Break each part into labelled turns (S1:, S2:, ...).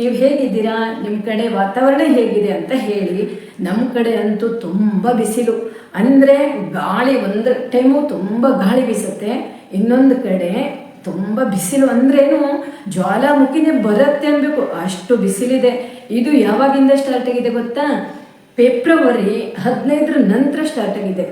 S1: ನೀವು ಹೇಗಿದ್ದೀರಾ? ನಿಮ್ಮ ಕಡೆ ವಾತಾವರಣ ಹೇಗಿದೆ ಅಂತ ಹೇಳಿ ನಮ್ಮ ಕಡೆ ಅಂತೂ ತುಂಬ ಬಿಸಿಲು. ಅಂದರೆ ಗಾಳಿ ಒಂದು ಟೈಮು ತುಂಬ ಗಾಳಿ ಬೀಸುತ್ತೆ, ಇನ್ನೊಂದು ಕಡೆ ತುಂಬ ಬಿಸಿಲು ಅಂದ್ರೇನು ಜ್ವಾಲಾಮುಖಿನೇ ಬರುತ್ತೆ ಅನ್ಬೇಕು. ಅಷ್ಟು ಬಿಸಿಲಿದೆ. ಇದು ಯಾವಾಗಿಂದ ಸ್ಟಾರ್ಟ್ ಆಗಿದೆ ಗೊತ್ತಾ? ಫೆಬ್ರವರಿ ಹದಿನೈದರ ನಂತರ ಸ್ಟಾರ್ಟ್ ಆಗಿದೆ.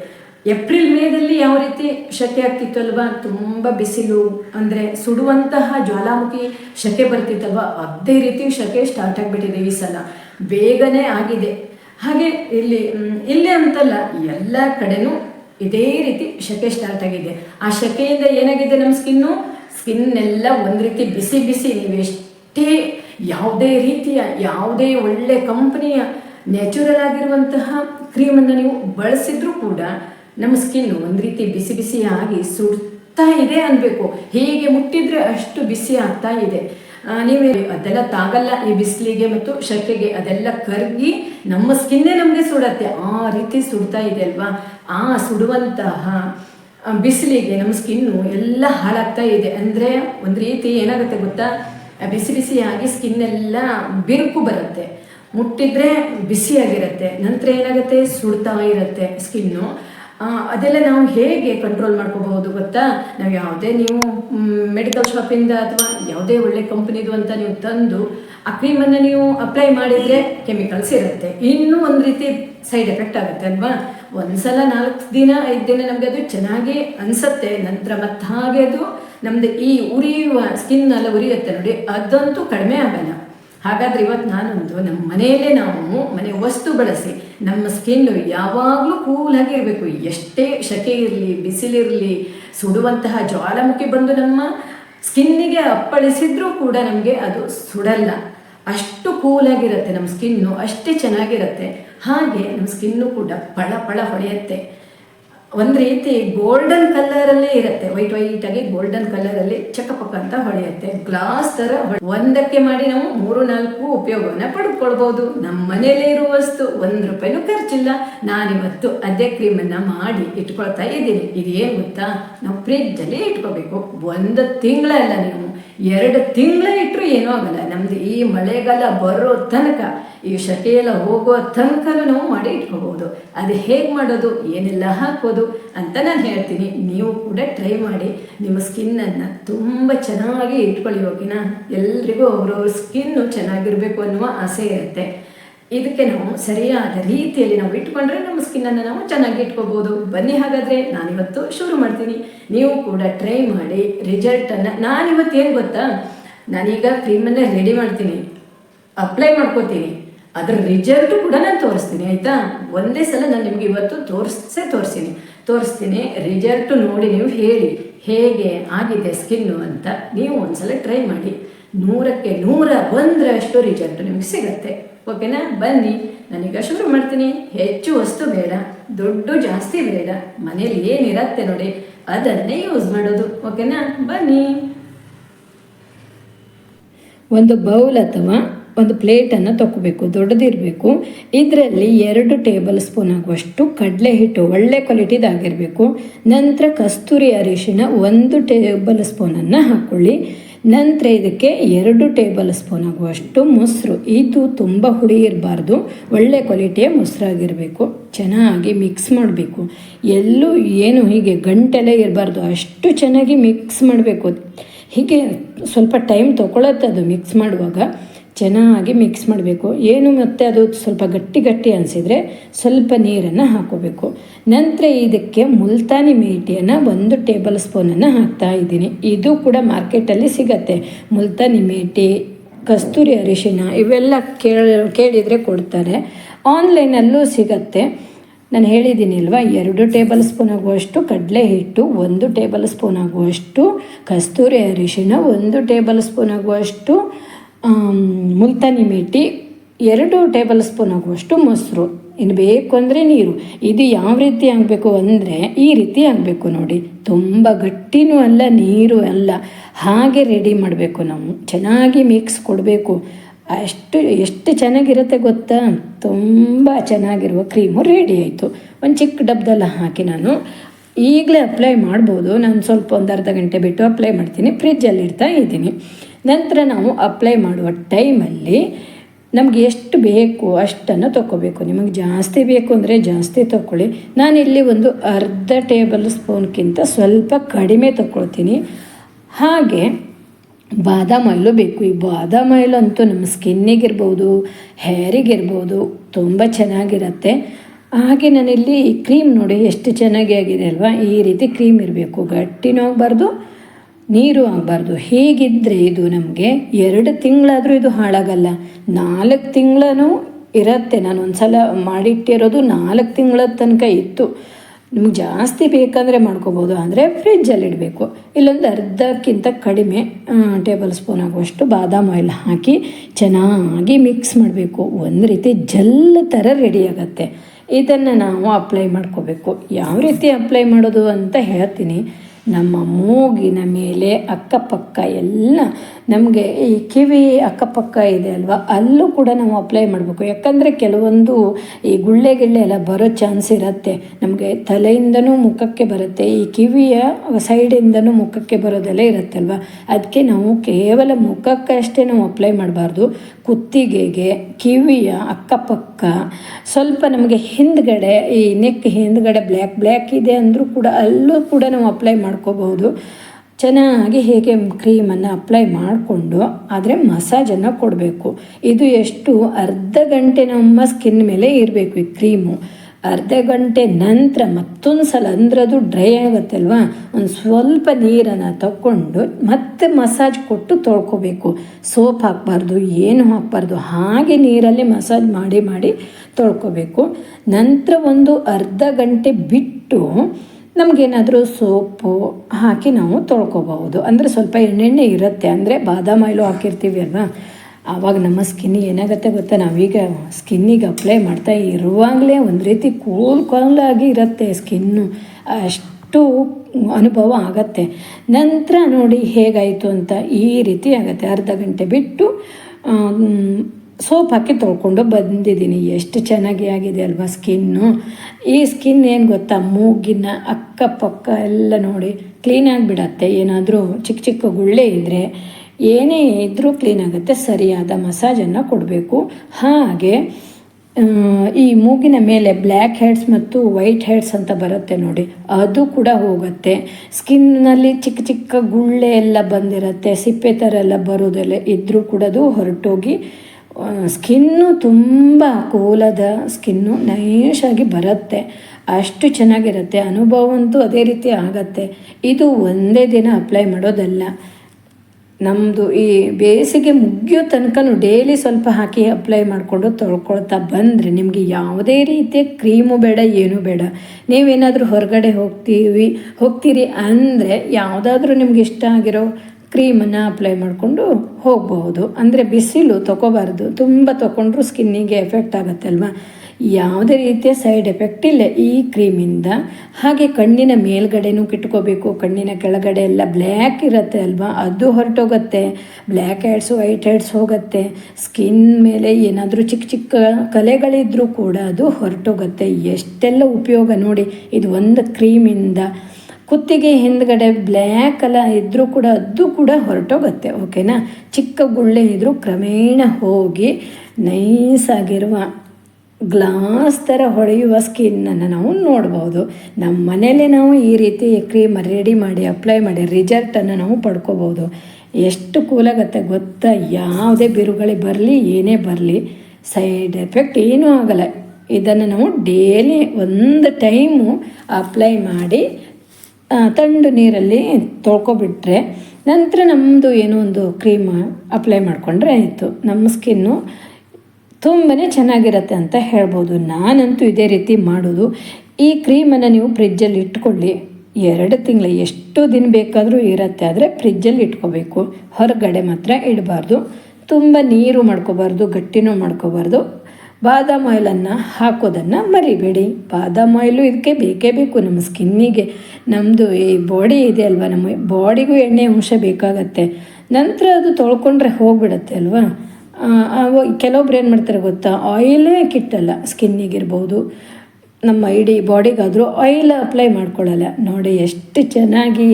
S1: ಏಪ್ರಿಲ್ ಮೇದಲ್ಲಿ ಯಾವ ರೀತಿ ಶಕೆ ಆಗ್ತಿತ್ತು ಅಲ್ವಾ ತುಂಬ ಬಿಸಿಲು, ಅಂದರೆ ಸುಡುವಂತಹ ಜ್ವಾಲಾಮುಖಿ ಶಕೆ ಬರ್ತಿತ್ತಲ್ವಾ? ಅದೇ ರೀತಿ ಶಕೆ ಸ್ಟಾರ್ಟ್ ಆಗಿಬಿಟ್ಟಿದೆ ಈ ಸಲ. ಬೇಗನೆ ಆಗಿದೆ. ಹಾಗೆ ಇಲ್ಲಿ ಇಲ್ಲೇ ಅಂತಲ್ಲ, ಎಲ್ಲ ಕಡೆನೂ ಇದೇ ರೀತಿ ಶಕೆ ಸ್ಟಾರ್ಟ್ ಆಗಿದೆ. ಆ ಶಕೆಯಿಂದ ಏನಾಗಿದೆ ನಮ್ಮ ಸ್ಕಿನ್ನು? ಸ್ಕಿನ್ ಎಲ್ಲ ಒಂದು ರೀತಿ ಬಿಸಿ ಬಿಸಿ. ನೀವೆಷ್ಟೇ ಯಾವುದೇ ರೀತಿಯ, ಯಾವುದೇ ಒಳ್ಳೆ ಕಂಪನಿಯ ನ್ಯಾಚುರಲ್ ಆಗಿರುವಂತಹ ಕ್ರೀಮನ್ನು ನೀವು ಬಳಸಿದ್ರೂ ಕೂಡ ನಮ್ಮ ಸ್ಕಿನ್ ಒಂದು ರೀತಿ ಬಿಸಿ ಬಿಸಿಯಾಗಿ ಸುಡ್ತಾ ಇದೆ ಅನ್ಬೇಕು. ಹೇಗೆ ಮುಟ್ಟಿದ್ರೆ ಅಷ್ಟು ಬಿಸಿ ಆಗ್ತಾ ಇದೆ. ನೀವೇ ಅದೆಲ್ಲ ತಾಗಲ್ಲ ಈ ಬಿಸಿಲಿಗೆ ಮತ್ತು ಶೆಕೆಗೆ ಅದೆಲ್ಲ ಕರಗಿ ನಮ್ಮ ಸ್ಕಿನ್ನೇ ನಮಗೆ ಸುಡತ್ತೆ. ಆ ರೀತಿ ಸುಡ್ತಾ ಇದೆ ಅಲ್ವಾ? ಆ ಸುಡುವಂತಹ ಬಿಸಿಲಿಗೆ ನಮ್ಮ ಸ್ಕಿನ್ನು ಎಲ್ಲ ಹಾಳಾಗ್ತಾ ಇದೆ. ಅಂದರೆ ಒಂದು ರೀತಿ ಏನಾಗುತ್ತೆ ಗೊತ್ತಾ? ಬಿಸಿ ಬಿಸಿಯಾಗಿ ಸ್ಕಿನ್ ಎಲ್ಲ ಬಿರುಕು ಬರುತ್ತೆ. ಮುಟ್ಟಿದ್ರೆ ಬಿಸಿಯಾಗಿರುತ್ತೆ. ನಂತರ ಏನಾಗುತ್ತೆ? ಸುಡ್ತಾ ಇರುತ್ತೆ ಸ್ಕಿನ್ನು ಅದೆಲ್ಲ ನಾವು ಹೇಗೆ ಕಂಟ್ರೋಲ್ ಮಾಡ್ಕೋಬಹುದು ಗೊತ್ತಾ? ನಾವು ಯಾವುದೇ ನೀವು ಮೆಡಿಕಲ್ ಶಾಪಿಂದ ಅಥವಾ ಯಾವುದೇ ಒಳ್ಳೆ ಕಂಪ್ನಿದು ಅಂತ ನೀವು ತಂದು, ಆ ಕ್ರೀಮನ್ನು ನೀವು ಅಪ್ಲೈ ಮಾಡಿದರೆ ಕೆಮಿಕಲ್ಸ್ ಇರುತ್ತೆ. ಇನ್ನೂ ಒಂದು ರೀತಿ ಸೈಡ್ ಎಫೆಕ್ಟ್ ಆಗುತ್ತೆ ಅಲ್ವಾ? ಒಂದ್ಸಲ ನಾಲ್ಕು ದಿನ, ಐದು ದಿನ ನಮಗೆ ಅದು ಚೆನ್ನಾಗಿ ಅನಿಸುತ್ತೆ. ನಂತರ ಮತ್ತೆ ಹಾಗೆ ಅದು ನಮ್ದು ಈ ಉರಿಯುವ ಸ್ಕಿನ್ ಎಲ್ಲ ಉರಿಯುತ್ತೆ ನೋಡಿ, ಅದಂತೂ ಕಡಿಮೆ ಆಗಲ್ಲ. ಹಾಗಾದ್ರೆ ಇವತ್ತು ನಾನೊಂದು ನಮ್ಮ ಮನೆಯಲ್ಲೇ ನಾವು ಮನೆ ವಸ್ತು ಬಳಸಿ, ನಮ್ಮ ಸ್ಕಿನ್ ಯಾವಾಗಲೂ ಕೂಲಾಗಿ ಇರಬೇಕು. ಎಷ್ಟೇ ಶಕೆ ಇರಲಿ, ಬಿಸಿಲಿರಲಿ, ಸುಡುವಂತಹ ಜ್ವಾಲಾಮುಖಿ ಬಂದು ನಮ್ಮ ಸ್ಕಿನ್ನಿಗೆ ಅಪ್ಪಳಿಸಿದ್ರೂ ಕೂಡ ನಮಗೆ ಅದು ಸುಡಲ್ಲ. ಅಷ್ಟು ಕೂಲಾಗಿರುತ್ತೆ ನಮ್ಮ ಸ್ಕಿನ್ನು ಅಷ್ಟೇ ಚೆನ್ನಾಗಿರುತ್ತೆ. ಹಾಗೆ ನಮ್ಮ ಸ್ಕಿನ್ನು ಕೂಡ ಪಳ ಪಳ ಹೊಳೆಯುತ್ತೆ. ಒಂದು ರೀತಿ ಗೋಲ್ಡನ್ ಕಲರಲ್ಲೇ ಇರುತ್ತೆ. ವೈಟ್ ವೈಟ್ ಆಗಿ ಗೋಲ್ಡನ್ ಕಲರಲ್ಲಿ ಚಕಪಕ ಅಂತ ಹೊಳೆಯುತ್ತೆ. ಗ್ಲಾಸ್ ತರ ಒಂದಕ್ಕೆ ಮಾಡಿ ನಾವು ಮೂರು, ನಾಲ್ಕು ಉಪಯೋಗವನ್ನ ಪಡ್ಕೊಳ್ಬಹುದು ನಮ್ಮ ಮನೆಯಲ್ಲೇ ಇರುವ ವಸ್ತು ಒಂದು ರೂಪಾಯಿನೂ ಖರ್ಚಿಲ್ಲ. ನಾನಿವತ್ತು ಅದೇ ಕ್ರೀಮನ್ನ ಮಾಡಿ ಇಟ್ಕೊಳ್ತಾ ಇದ್ದೀನಿ. ಇದು ಗೊತ್ತಾ? ನಾವು ಫ್ರಿಜ್ಜಲ್ಲಿ ಇಟ್ಕೋಬೇಕು. ಒಂದು ತಿಂಗಳಲ್ಲ ನೀವು. ಎರಡು ತಿಂಗಳ ಇಟ್ಟರು ಏನೂ ಆಗಲ್ಲ. ನಮ್ದು ಈ ಮಳೆಗಾಲ ಬರೋ ತನಕ, ಈ ಶಕೆಯೆಲ್ಲ ಹೋಗೋ ತನಕನೂ ನಾವು ಮಾಡಿ ಇಟ್ಕೋಬಹುದು ಅದು ಹೇಗೆ ಮಾಡೋದು, ಏನೆಲ್ಲ ಹಾಕೋದು ಅಂತ ನಾನು ಹೇಳ್ತೀನಿ. ನೀವು ಕೂಡ ಟ್ರೈ ಮಾಡಿ. ನಿಮ್ಮ ಸ್ಕಿನ್ನನ್ನು ತುಂಬ ಚೆನ್ನಾಗಿ ಇಟ್ಕೊಳ್ಳಿ ಓಕೆನಾ? ಎಲ್ರಿಗೂ ಅವ್ರವ್ರ ಸ್ಕಿನ್ನು ಚೆನ್ನಾಗಿರಬೇಕು ಅನ್ನುವ ಆಸೆ ಇರುತ್ತೆ. ಇದಕ್ಕೆ ನಾವು ಸರಿಯಾದ ರೀತಿಯಲ್ಲಿ ನಾವು ಇಟ್ಕೊಂಡ್ರೆ ನಮ್ಮ ಸ್ಕಿನ್ನನ್ನು ನಾವು ಚೆನ್ನಾಗಿ ಇಟ್ಕೋಬೋದು. ಬನ್ನಿ ಹಾಗಾದರೆ ನಾನಿವತ್ತು ಶುರು ಮಾಡ್ತೀನಿ. ನೀವು ಕೂಡ ಟ್ರೈ ಮಾಡಿ ರಿಸಲ್ಟನ್ನು ಏನು ಗೊತ್ತಾ? ನಾನೀಗ ಕ್ರೀಮನ್ನು ರೆಡಿ ಮಾಡ್ತೀನಿ. ಅಪ್ಲೈ ಮಾಡ್ಕೋತೀನಿ. ಅದರ ರಿಸಲ್ಟ್ ಕೂಡ ನಾನು ತೋರಿಸ್ತೀನಿ, ಆಯಿತಾ? ಒಂದೇ ಸಲ ನಾನು ನಿಮಗೆ ಇವತ್ತು ತೋರಿಸೇ ತೋರಿಸ್ತೀನಿ ತೋರಿಸ್ತೀನಿ ರಿಸಲ್ಟ್ ನೋಡಿ ನೀವು ಹೇಳಿ. ಹೇಗೆ ಆಗಿದೆ ಸ್ಕಿನ್ನು ಅಂತ ನೀವು ಒಂದ್ಸಲ ಟ್ರೈ ಮಾಡಿ. ನೂರಕ್ಕೆ ನೂರ ಒಂದರಷ್ಟು ರಿಸಲ್ಟ್ ನಿಮಗೆ ಸಿಗುತ್ತೆ. ಓಕೆನಾ? ಬನ್ನಿ ನಾನೀಗ ಶುರು ಮಾಡ್ತೀನಿ. ಹೆಚ್ಚು ವಸ್ತು ಬೇಡ, ದುಡ್ಡು ಜಾಸ್ತಿ ಬೇಡ, ಮನೇಲಿ ಏನಿರತ್ತೆ ನೋಡಿ, ಅದನ್ನೇ ಯೂಸ್ ಮಾಡೋದು. ಓಕೆನಾ? ಬನ್ನಿ. ಒಂದು ಬೌಲ್ ಅಥವಾ ಒಂದು ಪ್ಲೇಟನ್ನು ತಗೋಬೇಕು ದೊಡ್ಡದಿರಬೇಕು. ಇದರಲ್ಲಿ ಎರಡು ಟೇಬಲ್ ಸ್ಪೂನ್ ಆಗುವಷ್ಟು ಕಡಲೆ ಹಿಟ್ಟು ಒಳ್ಳೆ ಕ್ವಾಲಿಟಿದಾಗಿರಬೇಕು ನಂತರ ಕಸ್ತೂರಿ ಅರಿಶಿನ ಒಂದು ಟೇಬಲ್ ಸ್ಪೂನನ್ನು ಹಾಕ್ಕೊಳ್ಳಿ ನಂತರ ಇದಕ್ಕೆ ಎರಡು ಟೇಬಲ್ ಸ್ಪೂನ್ ಆಗುವಷ್ಟು ಮೊಸರು. ಇದು ತುಂಬ ಹುಳಿ ಇರಬಾರ್ದು ಒಳ್ಳೆ ಕ್ವಾಲಿಟಿಯ ಮೊಸರಾಗಿರಬೇಕು. ಚೆನ್ನಾಗಿ ಮಿಕ್ಸ್ ಮಾಡಬೇಕು. ಎಲ್ಲೂ ಏನು ಹೀಗೆ ಗಂಟೆಲ್ಲ ಇರಬಾರ್ದು. ಅಷ್ಟು ಚೆನ್ನಾಗಿ ಮಿಕ್ಸ್ ಮಾಡಬೇಕು. ಹೀಗೆ ಸ್ವಲ್ಪ ಟೈಮ್ ತೊಗೊಳತ್ತೆ ಅದು ಮಿಕ್ಸ್ ಮಾಡುವಾಗ. ಚೆನ್ನಾಗಿ ಮಿಕ್ಸ್ ಮಾಡಬೇಕು. ಏನು ಮತ್ತೆ ಅದು ಸ್ವಲ್ಪ ಗಟ್ಟಿ ಗಟ್ಟಿ ಅನಿಸಿದರೆ ಸ್ವಲ್ಪ ನೀರನ್ನು ಹಾಕೋಬೇಕು. ನಂತರ ಇದಕ್ಕೆ ಮುಲ್ತಾನಿ ಮೇಟಿಯನ್ನು ಒಂದು ಟೇಬಲ್ ಸ್ಪೂನನ್ನು ಹಾಕ್ತಾ ಇದ್ದೀನಿ. ಇದು ಕೂಡ ಮಾರ್ಕೆಟಲ್ಲಿ ಸಿಗತ್ತೆ. ಮುಲ್ತಾನಿ ಮೇಟಿ, ಕಸ್ತೂರಿ ಅರಿಶಿನ ಇವೆಲ್ಲ ಕೇಳ, ಕೇಳಿದರೆ ಕೊಡ್ತಾರೆ. ಆನ್ಲೈನಲ್ಲೂ ಸಿಗತ್ತೆ. ನಾನು ಹೇಳಿದ್ದೀನಿ ಅಲ್ವಾ, ಎರಡು ಟೇಬಲ್ ಸ್ಪೂನ್ ಆಗುವಷ್ಟು ಕಡಲೆ ಹಿಟ್ಟು, ಒಂದು ಟೇಬಲ್ ಸ್ಪೂನ್ ಆಗುವಷ್ಟು ಕಸ್ತೂರಿ ಅರಿಶಿನ ಒಂದು ಟೇಬಲ್ ಸ್ಪೂನ್ ಆಗುವಷ್ಟು ಮುಲ್ತಾನಿ ಮೇಟಿ ಎರಡು ಟೇಬಲ್ ಸ್ಪೂನ್ ಆಗುವಷ್ಟು ಮೊಸರು. ಇನ್ನು ಬೇಕು ಅಂದರೆ ನೀರು. ಇದು ಯಾವ ರೀತಿ ಆಗಬೇಕು ಅಂದರೆ ಈ ರೀತಿ ಆಗಬೇಕು ನೋಡಿ. ತುಂಬ ಗಟ್ಟಿನೂ ಅಲ್ಲ, ನೀರು ಅಲ್ಲ. ಹಾಗೆ ರೆಡಿ ಮಾಡಬೇಕು ನಾವು. ಚೆನ್ನಾಗಿ ಮಿಕ್ಸ್ ಕೊಡಬೇಕು. ಅಷ್ಟು, ಎಷ್ಟು ಚೆನ್ನಾಗಿರುತ್ತೆ ಗೊತ್ತಾ? ತುಂಬ ಚೆನ್ನಾಗಿರುವ ಕ್ರೀಮು ರೆಡಿ ಆಯಿತು. ಒಂದು ಚಿಕ್ಕ ಡಬ್ದಲ್ಲಿ ಹಾಕಿ ನಾನು. ಈಗಲೇ ಅಪ್ಲೈ ಮಾಡ್ಬೋದು. ನಾನು ಸ್ವಲ್ಪ ಒಂದು ಅರ್ಧ ಗಂಟೆ ಬಿಟ್ಟು ಅಪ್ಲೈ ಮಾಡ್ತೀನಿ. ಫ್ರಿಜ್ಜಲ್ಲಿ ಇಡ್ತಾ ಇದ್ದೀನಿ. ನಂತರ ನಾವು ಅಪ್ಲೈ ಮಾಡುವ ಟೈಮಲ್ಲಿ ನಮಗೆ ಎಷ್ಟು ಬೇಕು ಅಷ್ಟನ್ನು ತೊಗೋಬೇಕು ನಿಮಗೆ ಜಾಸ್ತಿ ಬೇಕು ಅಂದರೆ ಜಾಸ್ತಿ ತಗೊಳ್ಳಿ ನಾನಿಲ್ಲಿ ಒಂದು ಅರ್ಧ ಟೇಬಲ್ ಸ್ಪೂನ್ಗಿಂತ ಸ್ವಲ್ಪ ಕಡಿಮೆ ತೊಗೊಳ್ತೀನಿ ಹಾಗೆ ಬಾದಾಮ್ ಆಯಿಲು ಬೇಕು. ಈ ಬಾದಾಮ್ ಆಯಿಲ್ ಅಂತೂ ನಮ್ಮ ಸ್ಕಿನ್ನಿಗಿರ್ಬೋದು ಹೇರಿಗಿರ್ಬೋದು ತುಂಬ ಚೆನ್ನಾಗಿರುತ್ತೆ. ಹಾಗೆ ನಾನಿಲ್ಲಿ ಈ ಕ್ರೀಮ್ ನೋಡಿ ಎಷ್ಟು ಚೆನ್ನಾಗಿ ಆಗಿದೆ ಅಲ್ವಾ? ಈ ರೀತಿ ಕ್ರೀಮ್ ಇರಬೇಕು. ಗಟ್ಟಿನೂ ಆಗಬಾರ್ದು ನೀರು ಆಗಬಾರ್ದು. ಹೇಗಿದ್ದರೆ ಇದು ನಮಗೆ ಎರಡು ತಿಂಗಳಾದರೂ ಇದು ಹಾಳಾಗಲ್ಲ. ನಾಲ್ಕು ತಿಂಗಳೂ ಇರುತ್ತೆ. ನಾನು ಒಂದು ಸಲ ಮಾಡಿಟ್ಟಿರೋದು ನಾಲ್ಕು ತಿಂಗಳ ತನಕ ಇತ್ತು. ನಿಮ್ಗೆ ಜಾಸ್ತಿ ಬೇಕಂದರೆ ಮಾಡ್ಕೋಬೋದು. ಅಂದರೆ ಫ್ರಿಜ್ಜಲ್ಲಿ ಇಡಬೇಕು. ಇಲ್ಲೊಂದು ಅರ್ಧಕ್ಕಿಂತ ಕಡಿಮೆ ಟೇಬಲ್ ಸ್ಪೂನ್ ಆಗುವಷ್ಟು ಬಾದಾಮ್ ಆಯಿಲ್ ಹಾಕಿ ಚೆನ್ನಾಗಿ ಮಿಕ್ಸ್ ಮಾಡಬೇಕು. ಒಂದು ರೀತಿ ಜಲ್ ಥರ ರೆಡಿ ಆಗುತ್ತೆ. ಇದನ್ನು ನಾವು ಅಪ್ಲೈ ಮಾಡ್ಕೋಬೇಕು. ಯಾವ ರೀತಿ ಅಪ್ಲೈ ಮಾಡೋದು ಅಂತ ಹೇಳ್ತೀನಿ. ನಮ್ಮ ಮೂಗಿನ ಮೇಲೆ ಅಕ್ಕಪಕ್ಕ ಎಲ್ಲ ನಮಗೆ ಈ ಕಿವಿ ಅಕ್ಕಪಕ್ಕ ಇದೆ ಅಲ್ವಾ? ಅಲ್ಲೂ ಕೂಡ ನಾವು ಅಪ್ಲೈ ಮಾಡಬೇಕು. ಯಾಕಂದರೆ ಕೆಲವೊಂದು ಈ ಗುಳ್ಳೆ ಗಿಳ್ಳೆ ಎಲ್ಲ ಬರೋ ಚಾನ್ಸ್ ಇರುತ್ತೆ. ನಮಗೆ ತಲೆಯಿಂದನೂ ಮುಖಕ್ಕೆ ಬರುತ್ತೆ. ಈ ಕಿವಿಯ ಸೈಡಿಂದನೂ ಮುಖಕ್ಕೆ ಬರೋದೆಲ್ಲ ಇರುತ್ತಲ್ವ? ಅದಕ್ಕೆ ನಾವು ಕೇವಲ ಮುಖಕ್ಕಷ್ಟೇ ನಾವು ಅಪ್ಲೈ ಮಾಡಬಾರ್ದು. ಕುತ್ತಿಗೆಗೆ, ಕಿವಿಯ ಅಕ್ಕಪಕ್ಕ, ಸ್ವಲ್ಪ ನಮಗೆ ಹಿಂದ್ಗಡೆ, ಈ ನೆಕ್ ಹಿಂದ್ಗಡೆ ಬ್ಲ್ಯಾಕ್ ಬ್ಲ್ಯಾಕ್ ಇದೆ ಅಂದರೂ ಕೂಡ ಅಲ್ಲೂ ಕೂಡ ನಾವು ಅಪ್ಲೈ ಮಾಡ್ಕೋಬಹುದು. ಚೆನ್ನಾಗಿ ಹೇಗೆ ಕ್ರೀಮನ್ನು ಅಪ್ಲೈ ಮಾಡಿಕೊಂಡು, ಆದರೆ ಮಸಾಜನ್ನು ಕೊಡಬೇಕು. ಇದು ಎಷ್ಟು ಅರ್ಧ ಗಂಟೆ ನಮ್ಮ ಸ್ಕಿನ್ ಮೇಲೆ ಇರಬೇಕು ಈ ಕ್ರೀಮು ಅರ್ಧ ಗಂಟೆ ನಂತರ ಮತ್ತೊಂದು ಸಲ ಅಂದ್ರೆ ಅದು ಡ್ರೈ ಆಗುತ್ತಲ್ವಾ? ಒಂದು ಸ್ವಲ್ಪ ನೀರನ್ನು ತಗೊಂಡು ಮತ್ತೆ ಮಸಾಜ್ ಕೊಟ್ಟು ತೊಳ್ಕೊಬೇಕು. ಸೋಪ್ ಹಾಕಬಾರ್ದು, ಏನು ಹಾಕಬಾರ್ದು, ಹಾಗೆ ನೀರಲ್ಲಿ ಮಸಾಜ್ ಮಾಡಿ ಮಾಡಿ ತೊಳ್ಕೊಬೇಕು. ನಂತರ ಒಂದು ಅರ್ಧ ಗಂಟೆ ಬಿಟ್ಟು ನಮಗೇನಾದರೂ ಸೋಪು ಹಾಕಿ ನಾವು ತೊಳ್ಕೊಬಹುದು. ಅಂದರೆ ಸ್ವಲ್ಪ ಎಣ್ಣೆಣ್ಣೆ ಇರುತ್ತೆ, ಅಂದರೆ ಬಾದಾಮಿ ಹಾಕಿರ್ತೀವಿ ಅಲ್ವಾ? ಆವಾಗ ನಮ್ಮ ಸ್ಕಿನ್ ಏನಾಗುತ್ತೆ ಗೊತ್ತಾ? ನಾವೀಗ ಸ್ಕಿನ್ನಿಗೆ ಅಪ್ಲೈ ಮಾಡ್ತಾ ಇರುವಾಗಲೇ ಒಂದು ರೀತಿ ಕೂಲ್ ಕೂಲಾಗಿ ಇರುತ್ತೆ ಸ್ಕಿನ್ನು ಅಷ್ಟು ಅನುಭವ ಆಗತ್ತೆ. ನಂತರ ನೋಡಿ ಹೇಗಾಯಿತು ಅಂತ ಈ ರೀತಿ ಆಗುತ್ತೆ. ಅರ್ಧ ಗಂಟೆ ಬಿಟ್ಟು ಸೋಪ್ ಹಾಕಿ ತೊಳ್ಕೊಂಡು ಬಂದಿದ್ದೀನಿ. ಎಷ್ಟು ಚೆನ್ನಾಗಿ ಆಗಿದೆ ಅಲ್ವಾ ಸ್ಕಿನ್ನು ಈ ಸ್ಕಿನ್ ಏನು ಗೊತ್ತಾ? ಮೂಗಿನ ಅಕ್ಕಪಕ್ಕ ಎಲ್ಲ ನೋಡಿ ಕ್ಲೀನಾಗಿ ಬಿಡತ್ತೆ ಏನಾದರೂ ಚಿಕ್ಕ ಚಿಕ್ಕ ಗುಳ್ಳೆ ಇದ್ದರೆ ಏನೇ ಇದ್ದರೂ ಕ್ಲೀನ್ ಆಗುತ್ತೆ, ಸರಿಯಾದ ಮಸಾಜನ್ನು ಕೊಡಬೇಕು. ಹಾಗೆ ಈ ಮೂಗಿನ ಮೇಲೆ ಬ್ಲ್ಯಾಕ್ ಹೆಡ್ಸ್ ಮತ್ತು ವೈಟ್ ಹೆಡ್ಸ್ ಅಂತ ಬರುತ್ತೆ ನೋಡಿ, ಅದು ಕೂಡ ಹೋಗುತ್ತೆ. ಸ್ಕಿನ್ನಲ್ಲಿ ಚಿಕ್ಕ ಚಿಕ್ಕ ಗುಳ್ಳೆ ಎಲ್ಲ ಬಂದಿರುತ್ತೆ, ಸಿಪ್ಪೆ ಥರ ಎಲ್ಲ ಬರೋದೆಲ್ಲ ಇದ್ದರೂ ಕೂಡ ಅದು ಹೊರಟೋಗಿ ಸ್ಕಿನ್ನು ತುಂಬ ಕೋಲದ ಸ್ಕಿನ್ನು ನೈಶಾಗಿ ಬರುತ್ತೆ. ಅಷ್ಟು ಚೆನ್ನಾಗಿರುತ್ತೆ, ಅನುಭವ ಅಂತೂ ಅದೇ ರೀತಿ ಆಗತ್ತೆ. ಇದು ಒಂದೇ ದಿನ ಅಪ್ಲೈ ಮಾಡೋದಲ್ಲ. ನಮ್ಮದು ಈ ಬೇಸಿಗೆ ಮುಗಿಯೋ ತನಕನೂ ಡೈಲಿ ಸ್ವಲ್ಪ ಹಾಕಿ ಅಪ್ಲೈ ಮಾಡಿಕೊಂಡು ತೊಳ್ಕೊಳ್ತಾ ಬಂದರೆ ನಿಮಗೆ ಯಾವುದೇ ರೀತಿಯ ಕ್ರೀಮು ಬೇಡ, ಏನೂ ಬೇಡ. ನೀವೇನಾದರೂ ಹೊರಗಡೆ ಹೋಗ್ತೀವಿ, ಹೋಗ್ತೀರಿ ಅಂದರೆ ಯಾವುದಾದ್ರೂ ನಿಮ್ಗೆ ಇಷ್ಟ ಆಗಿರೋ ಕ್ರೀಮನ್ನು ಅಪ್ಲೈ ಮಾಡಿಕೊಂಡು ಹೋಗಬಹುದು. ಅಂದರೆ ಬಿಸಿಲು ತೊಗೋಬಾರ್ದು. ತುಂಬ ತೊಗೊಂಡ್ರೂ ಸ್ಕಿನ್ನಿಗೆ ಎಫೆಕ್ಟ್ ಆಗುತ್ತೆ ಅಲ್ವಾ? ಯಾವುದೇ ರೀತಿಯ ಸೈಡ್ ಎಫೆಕ್ಟ್ ಇಲ್ಲ. ಈ ಕ್ರೀಮಿಂದ ಹಾಗೆ ಕಣ್ಣಿನ ಮೇಲ್ಗಡೆನೂ ಕಿಟ್ಕೋಬೇಕು ಕಣ್ಣಿನ ಕೆಳಗಡೆ ಎಲ್ಲ ಬ್ಲ್ಯಾಕ್ ಇರುತ್ತೆ ಅಲ್ವಾ? ಅದು ಹೊರಟೋಗುತ್ತೆ. ಬ್ಲ್ಯಾಕ್ ಹೆಡ್ಸ್ ವೈಟ್ ಹೆಡ್ಸ್ ಹೋಗುತ್ತೆ. ಸ್ಕಿನ್ ಮೇಲೆ ಏನಾದರೂ ಚಿಕ್ಕ ಚಿಕ್ಕ ಕಲೆಗಳಿದ್ರೂ ಕೂಡ ಅದು ಹೊರಟೋಗುತ್ತೆ. ಎಷ್ಟೆಲ್ಲ ಉಪಯೋಗ ನೋಡಿ. ಇದು ಒಂದು ಕ್ರೀಮಿಂದ ಕುತ್ತಿಗೆ ಹಿಂದ್ಗಡೆ ಬ್ಲ್ಯಾಕ್ ಎಲ್ಲ ಇದ್ದರೂ ಕೂಡ ಅದು ಕೂಡ ಹೊರಟೋಗುತ್ತೆ. ಓಕೆನಾ ಚಿಕ್ಕ ಗುಳ್ಳೆ ಇದ್ದರೂ ಕ್ರಮೇಣ ಹೋಗಿ ನೈಸಾಗಿರುವ ಗ್ಲಾಸ್ ಥರ ಹೊಳೆಯುವ ಸ್ಕಿನ್ನನ್ನು ನಾವು ನೋಡ್ಬೋದು. ನಮ್ಮ ಮನೆಯಲ್ಲೇ ನಾವು ಈ ರೀತಿ ಕ್ರೀಮ್ ರೆಡಿ ಮಾಡಿ, ಅಪ್ಲೈ ಮಾಡಿ, ರಿಸಲ್ಟನ್ನು ನಾವು ಪಡ್ಕೋಬೋದು. ಎಷ್ಟು ಕೂಲಾಗತ್ತೆ ಗೊತ್ತಾ? ಯಾವುದೇ ಬಿರುಗಳಿ ಬರಲಿ, ಏನೇ ಬರಲಿ, ಸೈಡ್ ಎಫೆಕ್ಟ್ ಏನೂ ಆಗಲ್ಲ. ಇದನ್ನು ನಾವು ಡೇಲಿ ಒಂದು ಟೈಮು ಅಪ್ಲೈ ಮಾಡಿ ತಂಡು ನೀರಲ್ಲಿ ತೊಳ್ಕೊಬಿಟ್ರೆ ನಂತರ ನಮ್ಮದು ಏನೋ ಒಂದು ಕ್ರೀಮ್ ಅಪ್ಲೈ ಮಾಡಿಕೊಂಡ್ರೆ ಆಯಿತು. ನಮ್ಮ ಸ್ಕಿನ್ನು ತುಂಬಾ ಚೆನ್ನಾಗಿರುತ್ತೆ ಅಂತ ಹೇಳ್ಬೋದು. ನಾನಂತೂ ಇದೇ ರೀತಿ ಮಾಡೋದು. ಈ ಕ್ರೀಮನ್ನು ನೀವು ಫ್ರಿಜ್ಜಲ್ಲಿ ಇಟ್ಕೊಳ್ಳಿ. ಎರಡು ತಿಂಗಳು ಎಷ್ಟು ದಿನ ಬೇಕಾದರೂ ಇರುತ್ತೆ, ಆದರೆ ಫ್ರಿಜ್ಜಲ್ಲಿ ಇಟ್ಕೋಬೇಕು. ಹೊರಗಡೆ ಮಾತ್ರ ಇಡಬಾರ್ದು. ತುಂಬ ನೀರು ಮಾಡ್ಕೋಬಾರ್ದು, ಗಟ್ಟಿನೂ ಮಾಡ್ಕೋಬಾರ್ದು. ಬಾದಾಮ್ ಆಯಿಲನ್ನು ಹಾಕೋದನ್ನು ಮರಿಬೇಡಿ. ಬಾದಾಮ್ ಆಯಿಲು ಇದಕ್ಕೆ ಬೇಕೇ ಬೇಕು. ನಮ್ಮ ಸ್ಕಿನ್ನಿಗೆ ನಮ್ಮದು ಈ ಬಾಡಿ ಇದೆ ಅಲ್ವಾ, ನಮ್ಮ ಬಾಡಿಗೂ ಎಣ್ಣೆ ಅಂಶ ಬೇಕಾಗತ್ತೆ. ನಂತರ ಅದು ತೊಳ್ಕೊಂಡ್ರೆ ಹೋಗ್ಬಿಡತ್ತೆ ಅಲ್ವಾ? ಕೆಲವೊಬ್ರು ಏನು ಮಾಡ್ತಾರೆ ಗೊತ್ತಾ? ಆಯಿಲೇ ಕಿಟ್ಟಲ್ಲ. ಸ್ಕಿನ್ನಿಗಿರ್ಬೋದು ನಮ್ಮ ಇಡೀ ಬಾಡಿಗಾದರೂ ಆಯಿಲ್ ಅಪ್ಲೈ ಮಾಡ್ಕೊಳ್ಳಲ್ಲ. ನೋಡಿ ಎಷ್ಟು ಚೆನ್ನಾಗಿ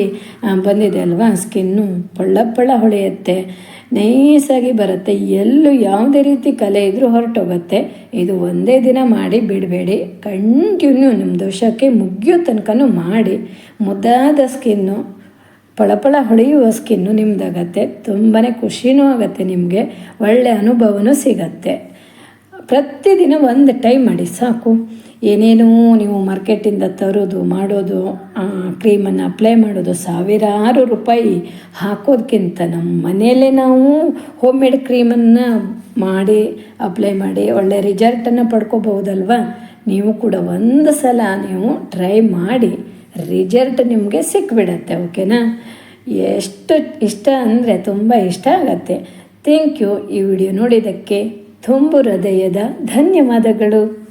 S1: ಬಂದಿದೆ ಅಲ್ವಾ? ಸ್ಕಿನ್ನು ಪಳ್ಳ ಪಳ್ಳ ಹೊಳೆಯುತ್ತೆ. ನೈಸಾಗಿ ಬರುತ್ತೆ. ಎಲ್ಲೂ ಯಾವುದೇ ರೀತಿ ಕಲೆ ಇದ್ದರೂ ಹೊರಟೋಗುತ್ತೆ. ಇದು ಒಂದೇ ದಿನ ಮಾಡಿ ಬಿಡಬೇಡಿ. ಕಂಟಿನ್ಯೂ ನಿಮ್ಮ ದೋಷಕ್ಕೆ ಮುಗಿಯೋ ತನಕನೂ ಮಾಡಿ. ಮುದ್ದಾದ ಸ್ಕಿನ್ನು ಪಳಪಳ ಹೊಳೆಯುವ ಸ್ಕಿನ್ನು ನಿಮ್ದಾಗತ್ತೆ. ತುಂಬಾ ಖುಷಿನೂ ಆಗತ್ತೆ ನಿಮಗೆ. ಒಳ್ಳೆಯ ಅನುಭವನೂ ಸಿಗತ್ತೆ. ಪ್ರತಿದಿನ ಒಂದು ಟೈಮ್ ಮಾಡಿ, ಸಾಕು. ಏನೇನೋ ನೀವು ಮಾರ್ಕೆಟಿಂದ ತರೋದು, ಮಾಡೋದು ಕ್ರೀಮನ್ನು ಅಪ್ಲೈ ಮಾಡೋದು, ಸಾವಿರಾರು ರೂಪಾಯಿ ಹಾಕೋದಕ್ಕಿಂತ ನಮ್ಮ ಮನೆಯಲ್ಲೇ ನಾವು ಹೋಮ್ ಮೇಡ್ ಕ್ರೀಮನ್ನು ಮಾಡಿ ಅಪ್ಲೈ ಮಾಡಿ, ಒಳ್ಳೆ ರಿಸಲ್ಟನ್ನು ಪಡ್ಕೋಬಹುದಲ್ವ? ನೀವು ಕೂಡ ಒಂದು ಸಲ ನೀವು ಟ್ರೈ ಮಾಡಿ. ರಿಸಲ್ಟ್ ನಿಮಗೆ ಸಿಕ್ಬಿಡತ್ತೆ ಓಕೆನಾ ಎಷ್ಟು ಇಷ್ಟ ಅಂದರೆ ತುಂಬ ಇಷ್ಟ ಆಗತ್ತೆ. ಥ್ಯಾಂಕ್ ಯು ಈ ವಿಡಿಯೋ ನೋಡಿದ್ದಕ್ಕೆ. ತುಂಬು ಹೃದಯದ ಧನ್ಯವಾದಗಳು.